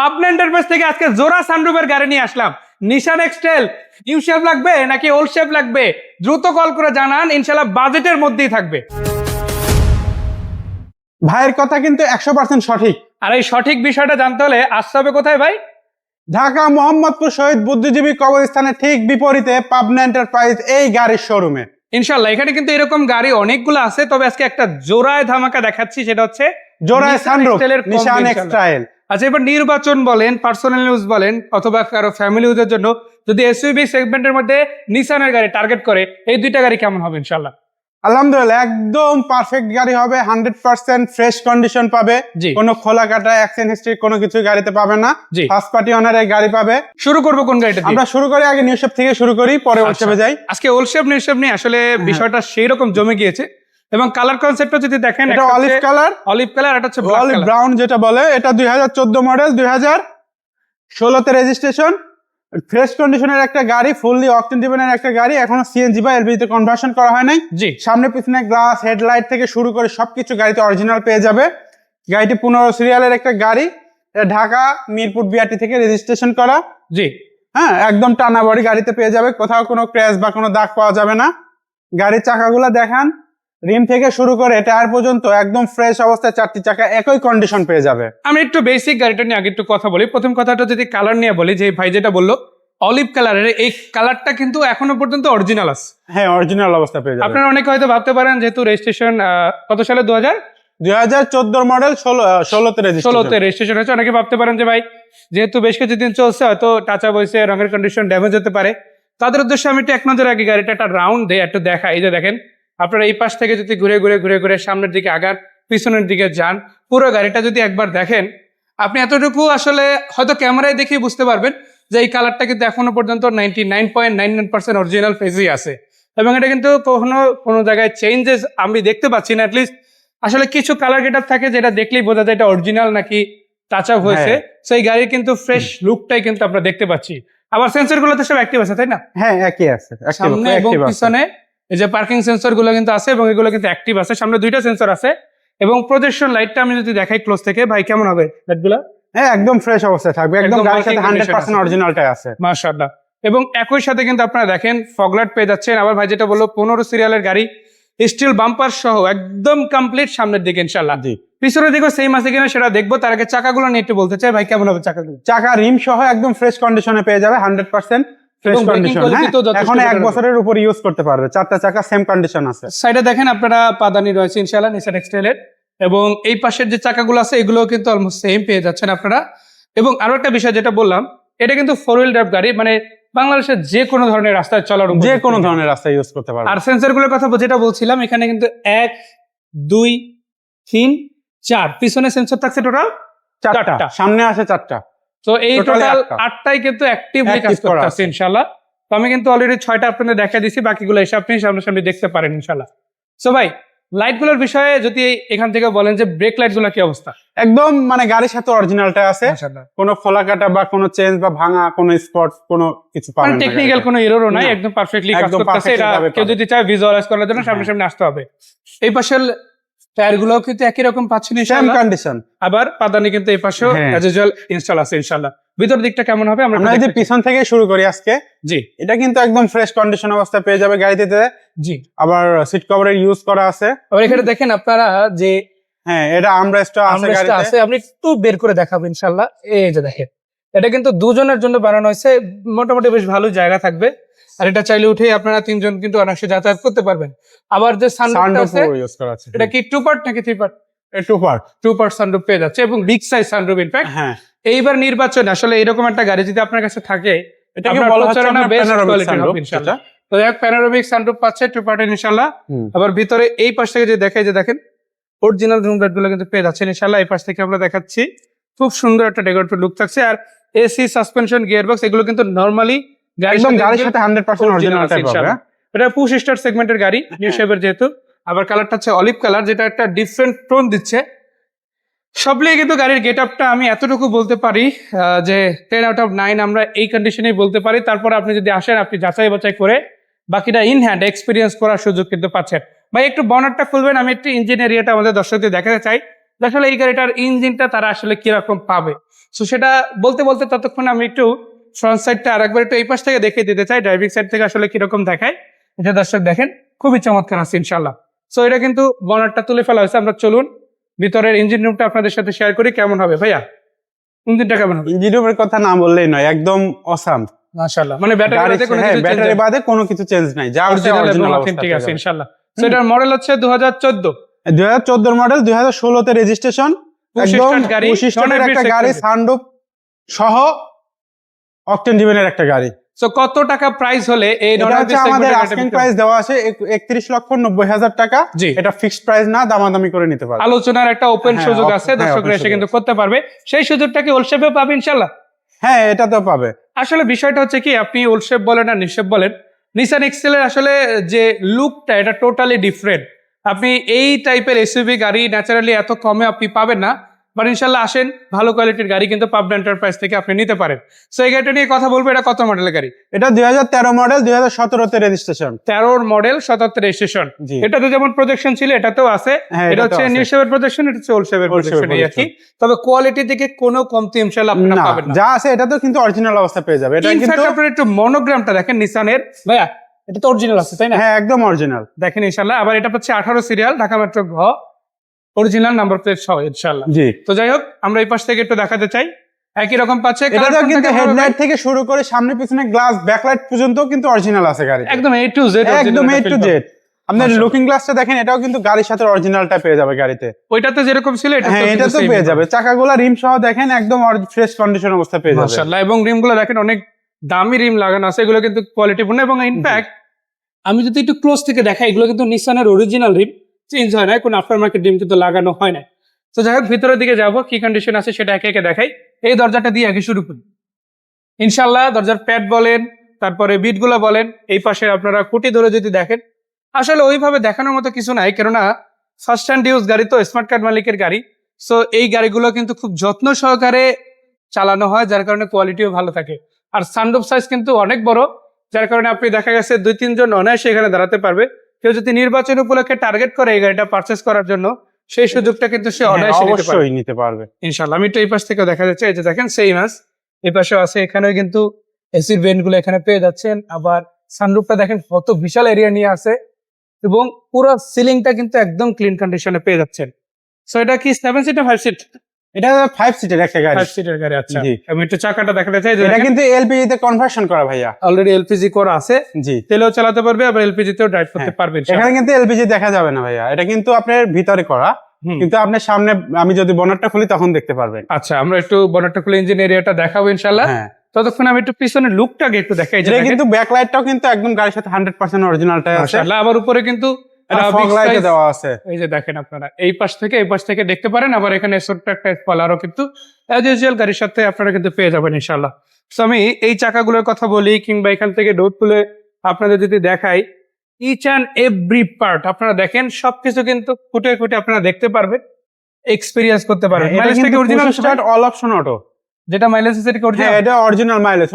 Pabna enterprise থেকে আজকে জোড়া সানরুফের গাড়ি নিয়ে আসলাম। নিশান এক্সটেল নিউ শেপ লাগবে নাকি ওল্ড শেপ লাগবে? দ্রুত কল করে জানান ইনশাল্লাহ বাজেটের মধ্যেই থাকবে। ভাইয়ের কথা কিন্তু একশো পার্সেন্ট সঠিক। আর এই সঠিক বিষয়টা জানতে হলে আসতে হবে কোথায় ভাই? ঢাকা মোহাম্মদপুর শহীদ বুদ্ধিজীবী কবরস্থানের ঠিক বিপরীতে পাবনা এন্টারপ্রাইজ এই গাড়ির শোরুমে ইনশাল্লাহ এখানে কিন্তু এরকম গাড়ি অনেকগুলো আছে তবে আজকে একটা জোড়ায় ধামাকা দেখাচ্ছি সেটা হচ্ছে জোড়ায় সানরুফ নিশান। এক্সট্রাইল আচ্ছা এবার নির্বাচন বলেন পার্সোনাল ইউজ বলেন অথবা কারও ফ্যামিলি ইউজের জন্য যদি এসইউবি সেগমেন্টের মধ্যে নিসানের গাড়ি টার্গেট করে এই দুইটা গাড়ি কেমন হবে ইনশাল্লাহ আলহামদুলিল্লাহ একদম পারফেক্ট গাড়ি হবে হান্ড্রেড পার্সেন্ট ফ্রেশ কন্ডিশন পাবে। কোনো খোলা কাটা অ্যাক্সিডেন্ট হিস্ট্রি কোনো কিছু গাড়িতে পাবে না। ফার্স্ট পার্টি অনারের গাড়ি পাবে। শুরু করব কোন গাড়িটা আমরা শুরু করি আগে নিউ শেপ থেকে শুরু করি পরে আচ্ছা। ওলশেপে যাই। আজকে ওলশেপ নিউশেপ নিয়ে আসলে বিষয়টা সেই রকম জমে গিয়েছে। এবং কালার কনসেপ্টটা যদি দেখেন এটা অলিভ কালার অলিভ কালার এটা হচ্ছে অলিভ ব্রাউন যেটা বলে এটা দুই হাজার চোদ্দ মডেল দুই হাজার ষোলোতে রেজিস্ট্রেশন ফ্রেশ কন্ডিশনের একটা গাড়ি ফুললি অকটেন ডিভেনের একটা গাড়ি এখনও সিএনজি বা এলপিজিতে কনভার্সন করা হয় নাই। জি। সামনে পিছনে গ্লাস হেডলাইট থেকে শুরু করে সবকিছু গাড়িতে অরিজিনাল পেয়ে যাবে। গাড়িটি পনেরো সিরিয়ালের একটা গাড়ি এটা ঢাকা মিরপুর বিআরটি থেকে রেজিস্ট্রেশন করা। জি। হ্যাঁ একদম টানা বডি গাড়িতে পেয়ে যাবে কোথাও কোনো ক্র্যাশ বা কোনো দাগ পাওয়া যাবে না। গাড়ির চাকাগুলো দেখান। রিম থেকে শুরু করে টায়ার পর্যন্ত একদম ফ্রেশ অবস্থায় চারটি চাকা একই কন্ডিশন পেয়ে যাবে। আমি একটু বেসিক গাড়িটা নিয়ে আগে একটু কথা বলি। প্রথম কথাটা যদি কালার নিয়ে বলি যে ভাই যেটা বলল অলিভ কালারের এই কালারটা কিন্তু এখনও পর্যন্ত অরিজিনাল আছে। হ্যাঁ অরিজিনাল অবস্থা পেয়ে যাবে। আপনারা অনেকে হয়তো ভাবতে পারেন যেহেতু রেজিস্ট্রেশন কত সালে? দু হাজার দুই হাজার চোদ্দোর মডেল ষোলো ষোলোতে ষোলোতে রেজিস্ট্রেশন রেজিস্ট্রেশন হয়েছে। অনেকে ভাবতে পারেন যে ভাই যেহেতু বেশ কিছুদিন চলছে হয়তো টাচা বইছে রঙের কন্ডিশন ড্যামেজ হতে পারে। তাদের উদ্দেশ্যে আমি একটু এক নজর আগে গাড়িটা একটা রাউন্ড দেয় একটু দেখা এই যে দেখেন আপনারা এই পাশ থেকে যদি ঘুরে ঘুরে ঘুরে ঘুরে সামনের দিকে আগান পিছনের দিকে যান পুরো গাড়িটা যদি একবার দেখেন আপনি এতটুকু আসলে হয়তো ক্যামেরায় দেখেই বুঝতে পারবেন যে এই কালারটা কিন্তু এখনও পর্যন্ত ninety nine point nine nine percent original ফেজই আছে। এবং এটা কিন্তু কখনো কোনো জায়গায় চেঞ্জেস আমি দেখতে পাচ্ছি না অ্যাটলিস্ট আসলে কিছু কালার গেটার থাকে যেটা দেখলেই বোঝা যায় এটা অরিজিনাল নাকি টাচ আপ হয়েছে। সেই গাড়ির কিন্তু ফ্রেশ লুকটাই কিন্তু আমরা দেখতে পাচ্ছি। আবার সেন্সরগুলো তো সব অ্যাক্টিভ আছে তাই না? হ্যাঁ একই আছে সামনে এবং পিছনে এই যে পার্কিং সেন্সরগুলো কিন্তু আছে এবং এগুলো কিন্তু অ্যাক্টিভ আছে। সামনে দুইটা সেন্সর আছে এবং প্রজেকশন লাইটটা আমি যদি দেখাই ক্লোজ থেকে ভাই কেমন হবে? লাইটগুলো হ্যাঁ একদম ফ্রেশ অবস্থায় থাকবে। একদম গাড়ির সাথে হান্ড্রেড পার্সেন্ট আছে। অরিজিনালটাই আছে। মাশাআল্লাহ। এবং একই সাথে কিন্তু আপনারা দেখেন ফগলাইট পেয়ে যাচ্ছেন। আবার ভাই যেটা বলল পনেরো সিরিয়ালের গাড়ি স্টিল বাম্পার সহ একদম কমপ্লিট সামনের দিকে ইনশাল্লাহ জি। পিছনের দিকেও সেম আছে কিনা সেটা দেখব। তার আগে চাকাগুলো নিয়ে একটু বলতে চাই। ভাই কেমন হবে চাকাগুলো? চাকা রিম সহ একদম ফ্রেশ কন্ডিশনে পেয়ে যাবে হান্ড্রেড পার্সেন্ট ফ্রেশ এবং কন্ডিশন quality তো যথেষ্ট এখন এক বছরের উপর ইউজ করতে পারবে। চারটা চাকা সেম কন্ডিশন আছে। সাইডে দেখেন আপনারা পাদানি রয়েছে ইনশাল্লাহ নিসান এক্সটেলের এবং এই পাশের যে চাকাগুলো আছে এগুলো কিন্তু অলমোস্ট সেম পেয়ে যাচ্ছেন আপনারা। এবং আরও একটা বিষয় যেটা বললাম এটা কিন্তু ফোর হুইল ড্রাইভ গাড়ি মানে বাংলাদেশের যে কোনো ধরনের রাস্তায় চলার যে কোনো ধরনের রাস্তা ইউজ করতে পারবে। আর সেন্সরগুলোর কথা যেটা বলছিলাম এখানে কিন্তু এক দুই তিন চার পিছনে সেন্সর থাকছে টোটাল চারটা। চারটা। সামনে আছে চারটা। তো এই টোটাল আটটাই কিন্তু অ্যাক্টিভলি কাজ করতেছে ইনশাল্লাহ তো আমি কিন্তু অলরেডি ছয়টা আপনাদের দেখা দিছি বাকিগুলো এসে আপনি সামনাসামনি দেখতে পারেন ইনশাল্লাহ সো ভাই লাইটগুলোর বিষয়ে যদি এখান থেকে বলেন যে ব্রেক লাইটগুলো কি অবস্থা? একদম মানে গাড়ির সাথে অরিজিনালটা আছে। কোনো খোলা কাটা বা কোনো চেঞ্জ বা ভাঙা কোনো স্পট কোনো কিছু পাবেন মানে টেকনিক্যাল কোনো এররও নাই একদম পারফেক্টলি কাজ করতেছে এটা কেউ যদি চায় ভিজুয়ালাইজ করার জন্য সামনে হ্যাঁ। সামনে আসতে হবে। এই পাশের টায়ারগুলো কিন্তু একই রকম পাচ্ছেন সেম কন্ডিশন আবার পাদানি কিন্তু এই পাশেও। অ্যাজ ইউজুয়াল ইনস্টল আছে ইনশাআল্লাহ। ভিতর দিকটা কেমন হবে আমরা আমরা যদি পিছন থেকে শুরু করি আজকে। জি। এটা কিন্তু একদম ফ্রেশ কন্ডিশন অবস্থায় পেয়ে যাবে গাড়িতে। জি। আবার সিট কভারের ইউজ করা আছে। আবার এখানে দেখেন আপনারা যে হ্যাঁ এটা আমরেস্টটা আছে গাড়িতে। আছে আপনি একটু বের করে দেখাবো ইনশাল্লাহ এই যে দেখেন। এটা কিন্তু দুজনের জন্য বানানো হয়েছে মোটামুটি বেশ ভালো জায়গা থাকবে। আর এটা চাইলে উঠে আপনারা তিনজন কিন্তু অনায়াসে যাতায়াত করতে পারবেন। আবার যে সানরুফ আছে এটা কি টু পার্ট নাকি three part two part two part sunroof পেয়ে যাচ্ছে এবং বিগ সাইজ সানরুফ ইনফ্যাক্ট হ্যাঁ। এইবার নির্বাচন আসলে এরকম একটা গাড়ি যদি আপনার কাছে থাকে এটাকে আপনার বলা হচ্ছে প্রচারণা আপনার best panoramic quality sunroof, হবে ইনশাআল্লাহ। তো এক প্যানোরামিক সানরুফ পাচ্ছে টু পার্ট ইনশাল্লাহ আবার ভিতরে এই পাশ থেকে যে দেখে যে দেখেন অরিজিনাল রুমগুলো কিন্তু পেয়ে যাচ্ছেন ইনশাল্লাহ এই পাশ থেকে আমরা দেখাচ্ছি। খুব সুন্দর একটা ডেকোরেটিভ লুক থাকছে। আর এসি সাসপেনশন গিয়ার বক্স এগুলো কিন্তু নর্মালি একদম গাড়ির সাথে হান্ড্রেড পার্সেন্ট অরিজিনাল টাইপ হবে এটা পুশ স্টার সেগমেন্টের গাড়ি নিউ শেপের যেহেতু। আবার কালারটা হচ্ছে অলিভ কালার যেটা একটা ডিফারেন্ট টোন দিচ্ছে। সব মিলিয়ে কিন্তু গাড়ির গেট আপটা আমি এতটুকু বলতে পারি যে টেন আউট অফ নাইন আমরা এই কন্ডিশনেই বলতে পারি। তারপর আপনি যদি আসেন আপনি যাচাই বাছাই করে বাকিটা ইন হ্যান্ড এক্সপিরিয়েন্স করার সুযোগ কিন্তু পাচ্ছেন। ভাই একটু বনারটা খুলবেন আমি একটু ইঞ্জিন এরিয়াটা আমাদের দর্শকদের দেখাতে চাই। আসলে এই গাড়িটার ইঞ্জিনটা তারা আসলে কীরকম পাবে। সো সেটা বলতে বলতে ততক্ষণ আমি একটু ফ্রন্ট সাইডটা আরেকবার একটু এই পাশ থেকে দেখে দিতে চাই ড্রাইভিং সাইড থেকে আসলে কীরকম দেখায় এটা দর্শক দেখেন খুবই চমৎকার আছে ইনশাল্লাহ সো এটা কিন্তু বনারটা তুলে ফেলা হয়েছে আমরা চলুন ভিতরের ইঞ্জিন রুমটা আপনাদের সাথে শেয়ার করি কেমন হবে ভাইয়া? ইঞ্জিনটা কেমন হবে? ইঞ্জিনের কথা না বললেই নয় একদম অসাম মাশাআল্লাহ মানে ব্যাটারি কোনো কিছু ব্যাটারি বাদে কোনো কিছু চেঞ্জ নাই যা অরিজিনাল অরিজিনাল অথেন্টিক আছে ইনশাআল্লাহ। সো এটার মডেল হচ্ছে 2014 দুই হাজার চোদ্দোর মডেল দুই হাজার ষোলোতে রেজিস্ট্রেশন একদম পঁচিশ টনের একটা গাড়ি। সানরুফ সহ অকটেন ডিভেনের একটা গাড়ি। সো কত টাকা প্রাইস হলে এই আমাদের আস্কিং প্রাইস দেওয়া আছে একত্রিশ লক্ষ নব্বই হাজার টাকা। এটা ফিক্সড প্রাইস না দামাদামি করে নিতে পারবে। আলোচনার একটা ওপেন হ্যাঁ, সুযোগ আছে হ্যাঁ, দর্শকরা এসে কিন্তু করতে পারবে। সেই সুযোগটা কি ওলশেপে পাবে ইনশাল্লাহ? হ্যাঁ এটা তো পাবে। আসলে বিষয়টা হচ্ছে কি আপনি ওলশেপ বলেন আর নিশেপ বলেন নিসান এক্সেলের আসলে যে লুকটা এটা টোটালি ডিফারেন্ট আপনি এই টাইপের এসইভি গাড়ি ন্যাচারালি এত কমে আপনি পাবেন না বাট ইনশাল্লাহ আসেন ভালো কোয়ালিটির গাড়ি কিন্তু পাবনা এন্টারপ্রাইজ থেকে আপনি নিতে পারেন। সো এই গাড়িটা নিয়ে কথা বলব এটা কত মডেলের গাড়ি? এটা দুই হাজার তেরো মডেল দুই হাজার সতেরোতে রেজিস্ট্রেশন তেরোর মডেল সতাত্তর রেজিস্ট্রেশন এটাতে যেমন প্রজেকশন ছিল এটাতেও আছে। হ্যাঁ এটা হচ্ছে নিউ শেপের প্রজেকশন এটা হচ্ছে ওল্ড shape প্রজেকশন এই আর কি। তবে কোয়ালিটি থেকে কোনো কমতি ইনশাল্লাহ আপনারা না পাবেন না। যা আছে এটা তো কিন্তু অরিজিনাল অবস্থা পেয়ে যাবে। এটা কিন্তু আপনারা একটু মনোগ্রামটা দেখেন নিসানের ভাইয়া এটা তো অরিজিনাল আছে তাই না? হ্যাঁ একদম অরিজিনাল দেখেন ইনশাল্লাহ আবার এটা হচ্ছে আঠারো সিরিয়াল ঢাকা মেট্রো ঘ। অরিজিনাল নাম্বার প্লেট সহ ইনশাল্লাহ জি। তো যাই হোক আমরা এই পাশ থেকে একটু দেখাতে চাই। একই রকম পাচ্ছে এটা তো কিন্তু হেডলাইট থেকে শুরু করে সামনে পিছনে গ্লাস ব্যাকলাইট পর্যন্ত কিন্তু অরিজিনাল আছে গাড়ি একদম এ টু জেড একদম এ টু জেড আপনার লুকিং গ্লাসটা দেখেন এটাও কিন্তু গাড়ির সাথে অরিজিনালটা পেয়ে যাবে গাড়িতে। ওইটাতে যেরকম ছিল এটা হ্যাঁ এটা তো পেয়ে যাবে। চাকাগুলা রিম সহ দেখেন একদম ফ্রেশ কন্ডিশন অবস্থা পেয়ে যাবে। মাশাআল্লাহ এবং রিমগুলো দেখেন অনেক দামি রিম লাগানো আছে এগুলো কিন্তু কোয়ালিটিপূর্ণ এবং ইনফ্যাক্ট আমি যদি একটু ক্লোজ থেকে দেখাই এগুলো কিন্তু নিসানের অরিজিনাল রিম চেঞ্জ হয় না কোনো আফটার মার্কেট রিম কিন্তু লাগানো হয় না তো যাই হোক ভিতরের দিকে যাব কি কন্ডিশন আছে সেটা একে একে দেখাই। এই দরজাটা দিয়ে আগে শুরু করি। ইনশাল্লাহ দরজার প্যাড বলেন তারপরে বিটগুলো বলেন এই পাশে আপনারা খুঁটি ধরে যদি দেখেন আসলে ওইভাবে দেখানোর মতো কিছু নাই কেননা ফার্স্ট হ্যান্ড ইউজ গাড়ি তো স্মার্ট কার্ড মালিকের গাড়ি। সো এই গাড়িগুলো কিন্তু খুব যত্ন সহকারে চালানো হয় যার কারণে কোয়ালিটিও ভালো থাকে। আর সানরুফ সাইজ কিন্তু অনেক বড় যার কারণে আপনি দেখা গেছে দুই তিনজন অনায়াসে এখানে দাঁড়াতে পারবে। কেউ যদি নির্বাচন উপলক্ষে টার্গেট করে এই গাড়িটা পারচেস করার জন্য সেই সুযোগটা কিন্তু সে হ্যাঁ, অনায়াসে নিতে পারবে। অবশ্যই নিতে পারবে। ইনশাল্লাহ আমি একটু এই পাশ থেকেও দেখা যাচ্ছে এই যে দেখেন সেই মাছ এই পাশে আছে এখানেও কিন্তু এসির ভেন্টগুলো এখানে পেয়ে যাচ্ছেন। আবার সানরুফটা দেখেন কত বিশাল এরিয়া নিয়ে আছে। এবং পুরো সিলিংটা কিন্তু একদম ক্লিন কন্ডিশনে পেয়ে যাচ্ছেন। সো এটা কি সেভেন সিট ফাইভ সিট এটা ফাইভ সিটের একটা গাড়ি। সিটের গাড়ি আচ্ছা। আমি একটু চাকাটা দেখাতে চাই এটা কিন্তু এলপিজি তে কনভার্সন করা ভাইয়া। অলরেডি এলপিজি করা আছে। জি। তেলেও চালাতে পারবে আবার এলপিজি তেও ড্রাইভ করতে হ্যাঁ। পারবে এখানে কিন্তু এলপিজি দেখা যাবে না ভাইয়া। এটা কিন্তু আপনার ভিতরে করা। কিন্তু আপনার সামনে আমি যদি বনারটা খুলি তখন দেখতে পারবেন। আচ্ছা আমরা একটু বনারটা খুলে ইঞ্জিন এরিয়াটা দেখাবো ইনশাল্লাহ হ্যাঁ। ততক্ষণ আমি একটু পিছনের লুকটাকে একটু দেখাই। কিন্তু ব্যাকলাইটটাও কিন্তু একদম গাড়ির সাথে হান্ড্রেড পার্সেন্ট অরিজিনালটাই আছে। আবার উপরে কিন্তু দেওয়া আছে। এই যে দেখেন আপনারা এই পাশ থেকে এই পাশ থেকে দেখতে পারেন আবার এখানে ছোট্ট একটা স্পলারও কিন্তু অ্যাজ ইউজুয়াল গাড়ির সাথে আপনারা কিন্তু পেয়ে যাবেন ইনশাল্লাহ তো আমি এই চাকাগুলোর কথা বলি কিংবা এখান থেকে ডোর তুলে আপনাদের যদি দেখাই ইচ অ্যান্ড এভরি পার্ট আপনারা দেখেন সবকিছু কিন্তু ফুটে ফুটে আপনারা দেখতে পারবেন এক্সপিরিয়েন্স করতে পারবেন। হ্যাঁ, মাইলেজ থেকে original start all option auto যেটা মাইলেজ হ্যাঁ এটা মাইলেজ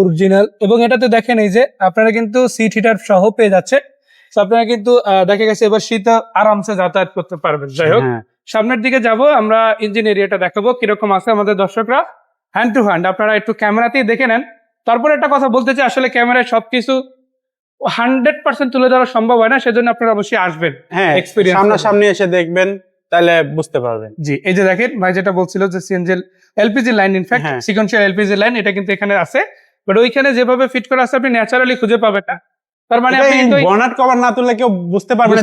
অরিজিনাল এবং এটাতে দেখেন এই যে আপনারা কিন্তু সিট হিটার সহ পেয়ে যাচ্ছে। তো আপনারা কিন্তু দেখা গেছে এবার শীত আরামসে যাতায়াত করতে পারবেন। যাই হোক হ্যাঁ। সামনের দিকে যাব আমরা ইঞ্জিন এরিয়াটা দেখাবো কীরকম আছে আমাদের দর্শকরা। হ্যান্ড টু হ্যান্ড আপনারা একটু ক্যামেরাতেই দেখে নেন। তারপর একটা কথা বলতে চাই আসলে ক্যামেরায় সবকিছু হান্ড্রেড পার্সেন্ট তুলে ধরা সম্ভব হয় না সেজন্য আপনারা অবশ্যই আসবেন। হ্যাঁ Experience সামনাসামনি এসে দেখবেন তাহলে বুঝতে পারবেন। জি এই যে দেখেন ভাই যেটা বলছিল যে CNG LPG line in fact. Sequential LPG line এটা কিন্তু এখানে আছে। বাট ওইখানে যেভাবে ফিট করা আছে আপনি ন্যাচারালি খুঁজে পাবেন না। তার মানে আপনি বনাট কভার না তুললে কেউ বুঝতে পারবে না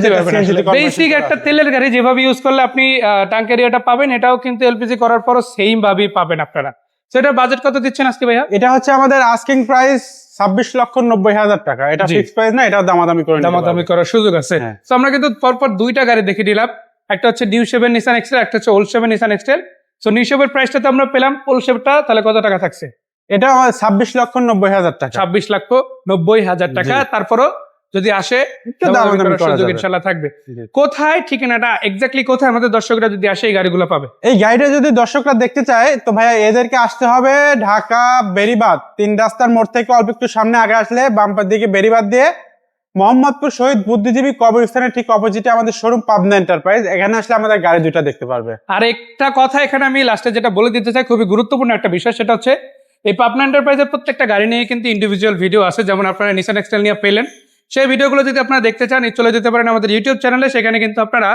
বেসিক একটা তেলের গাড়ি যেভাবে ইউজ করলে আপনি ট্যাঙ্ক এরিয়াটা পাবেন এটাও কিন্তু এলপিজি করার পরও সেম ভাবেই পাবেন আপনারা। সেটা বাজেট কত দিচ্ছেন আজকে ভাইয়া? এটা হচ্ছে আমাদের আস্কিং প্রাইস ছাব্বিশ লক্ষ নব্বই হাজার টাকা। এটা। ফিক্স প্রাইস না এটা দামাদামি করে দামাদামি করার সুযোগ আছে। হ্যাঁ। তো আমরা কিন্তু পরপর দুইটা গাড়ি দেখে দিলাম একটা হচ্ছে নিউ সেভেন নিসান এক্সেল একটা হচ্ছে ওল্ড সেভেন নিসান এক্সেল তো নিউ সেভের প্রাইসটা তো আমরা পেলাম ওল্ড সেভটা তাহলে কত টাকা থাকছে? এটা ছাব্বিশ লক্ষ নব্বই হাজার টাকা। ছাব্বিশ লক্ষ নব্বই হাজার টাকা। তারপরও যদি আসে। ইনশাল্লাহ থাকবে। কোথায় ঠিকানাটা? এক্স্যাক্টলি কোথায় আমাদের দর্শকরা যদি আসে এই গাড়িগুলো পাবে? এই গাড়িটা যদি দর্শকরা দেখতে চায় তো ভাইয়া এদেরকে আসতে হবে ঢাকা বেরিবাদ। তিন রাস্তার মোড় থেকে অল্প একটু সামনে আগে আসলে বাম্পার দিকে বেরিবাদ দিয়ে মোহাম্মদপুর শহীদ বুদ্ধিজীবী কবরস্থানের ঠিক অপোজিটে আমাদের শোরুম পাবনা এন্টারপ্রাইজ এখানে আসলে আমাদের গাড়ি দুইটা দেখতে পারবে। আর একটা কথা এখানে আমি লাস্টে যেটা বলে দিতে চাই খুবই গুরুত্বপূর্ণ একটা বিষয় সেটা হচ্ছে এই পাবনা এন্টারপ্রাইজের প্রত্যেকটা গাড়ি নিয়ে কিন্তু ইন্ডিভিজুয়াল ভিডিও আছে, যেমন আপনারা নিসান এক্সটেল নিয়ে পেলেন। সেই ভিডিওগুলো যদি আপনারা দেখতে চান চলে যেতে পারেন আমাদের ইউটিউব চ্যানেলে সেখানে কিন্তু আপনারা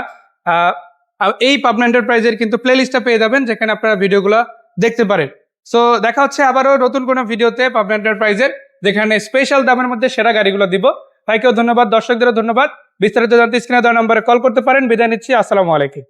এই পাবনা এন্টারপ্রাইজের কিন্তু প্লে লিস্টটা পেয়ে যাবেন, যেখানে আপনারা ভিডিওগুলো দেখতে পারেন। সো দেখা হচ্ছে আবারও নতুন কোনো ভিডিওতে পাবনা এন্টারপ্রাইজের যেখানে স্পেশাল দামের মধ্যে সেরা গাড়িগুলো দিব। ভাইকেও ধন্যবাদ, দর্শকদেরও ধন্যবাদ। বিস্তারিত জানতে স্ক্রিনে দেওয়া নম্বরে কল করতে পারেন। বিদায় নিচ্ছি, আসসালামু আলাইকুম।